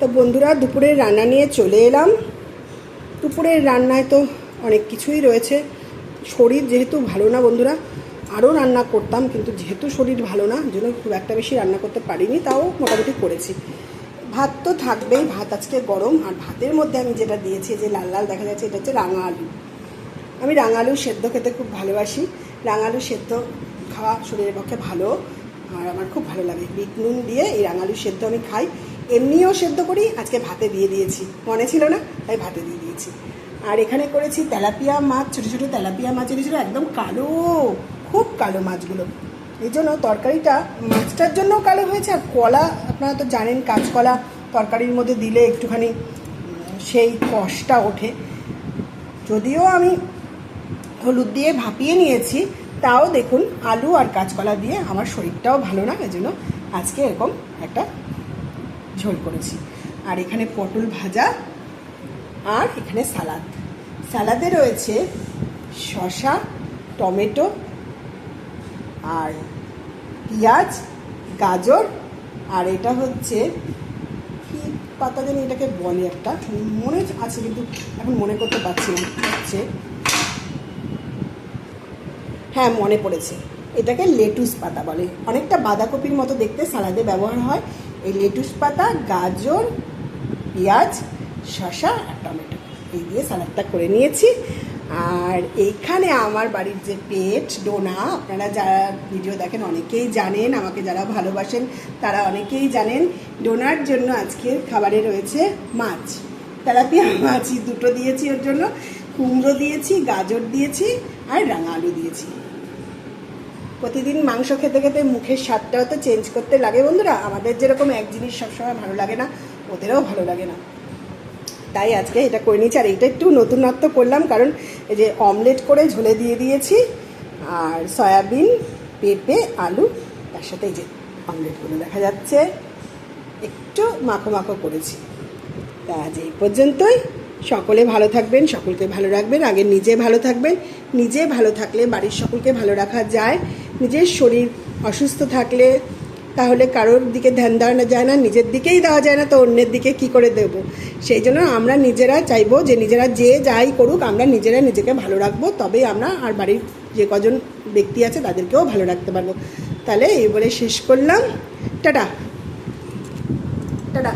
তো বন্ধুরা, দুপুরের রান্না নিয়ে চলে এলাম। দুপুরের রান্নায় তো অনেক কিছুই রয়েছে। শরীর যেহেতু ভালো না বন্ধুরা, আরও রান্না করতাম, কিন্তু যেহেতু শরীর ভালো না, জন্য খুব একটা বেশি রান্না করতে পারিনি, তাও মোটামুটি করেছি। ভাত তো থাকবেই, ভাত আজকে গরম, আর ভাতের মধ্যে আমি যেটা দিয়েছি, যে লাল লাল দেখা যাচ্ছে, এটা হচ্ছে রাঙা আলু। আমি রাঙা আলু সেদ্ধ খেতে খুব ভালোবাসি। রাঙা আলু সেদ্ধ খাওয়া শরীরের পক্ষে ভালো, আর আমার খুব ভালো লাগে। বিট নুন দিয়ে এই রাঙা আলু সেদ্ধ আমি খাই। এমনিও সেদ্ধ করি, আজকে ভাতে দিয়ে দিয়েছি। মনে ছিল না, তাই ভাতে দিয়ে দিয়েছি। আর এখানে করেছি তেলাপিয়া মাছ, ছোটো ছোটো তেলাপিয়া মাছ এনেছিল, একদম কালো, খুব কালো মাছগুলো। এই জন্য তরকারিটা, মাছটার জন্যও কালো হয়েছে, আর কলা, আপনারা তো জানেন কাঁচকলা তরকারির মধ্যে দিলে একটুখানি সেই কষটা ওঠে। যদিও আমি হলুদ দিয়ে ভাপিয়ে নিয়েছি, তাও দেখুন আলু আর কাঁচকলা দিয়ে আমার শরীরটাও ভালো না এই জন্য আজকে এরকম একটা ঝোল করেছি। আর এখানে পটল ভাজা আর এখানে সালাদ। সালাদে রয়েছে শসা, টমেটো আর পেঁয়াজ, গাজর আর এটা হচ্ছে কি পাতা জানি এটাকে বলে একটা। মনে আছে কিন্তু এখন মনে করতে পারছি না। হচ্ছে হ্যাঁ মনে পড়েছে। এটাকে লেটুস পাতা বলে। অনেকটা বাঁধাকপির মতো দেখতে সালাদে ব্যবহার হয়। এই লেটুস পাতা, গাজর, পেঁয়াজ, শসা আর টমেটো এই দিয়ে সালাদটা করে নিয়েছি। আর এইখানে আমার বাড়ির যে পেট, ডোনা, আপনারা যারা ভিডিও দেখেন অনেকেই জানেন, আমাকে যারা ভালোবাসেন তারা অনেকেই জানেন, ডোনার জন্য আজকের খাবারে রয়েছে মাছ। তেলাপিয়া মাছই দুটো দিয়েছি ওর জন্য, কুমড়ো দিয়েছি, গাজর দিয়েছি আর রাঙা আলু দিয়েছি। প্রতিদিন মাংস খেতে খেতে মুখের স্বাদটাও তো চেঞ্জ করতে লাগে বন্ধুরা। আমাদের যেরকম এক জিনিস সবসময় ভালো লাগে না, ওদেরও ভালো লাগে না। তাই আজকে এটা করে নিয়েছি। আর এটা একটু নতুনত্ব করলাম কারণ এই যে অমলেট করে ঝোলে দিয়ে দিয়েছি, আর সয়াবিন, পেঁপে, আলু, তার সাথে এই যে অমলেটগুলো দেখা যাচ্ছে। একটু মাখো মাখো করেছি। তা আজ এই পর্যন্তই। সকলে ভালো থাকবেন, সকলকে ভালো রাখবেন, আগে নিজে ভালো থাকবেন। নিজে ভালো থাকলে বাড়ির সকলকে ভালো রাখা যায়। নিজের শরীর অসুস্থ থাকলে তাহলে কারোর দিকে ধ্যান দেওয়া যায় না, নিজের দিকেই দেওয়া যায় না, তো অন্যের দিকে কি করে দেব? সেই জন্য আমরা নিজেরা চাইব যে নিজেরা যে যাই করুক, আমরা নিজেরা নিজেকে ভালো রাখব, তবেই আমরা আর বাড়ির যে কজন ব্যক্তি আছে তাদেরকেও ভালো রাখতে পারব। তাহলে এই বলে শেষ করলাম। টাটা। টাটা।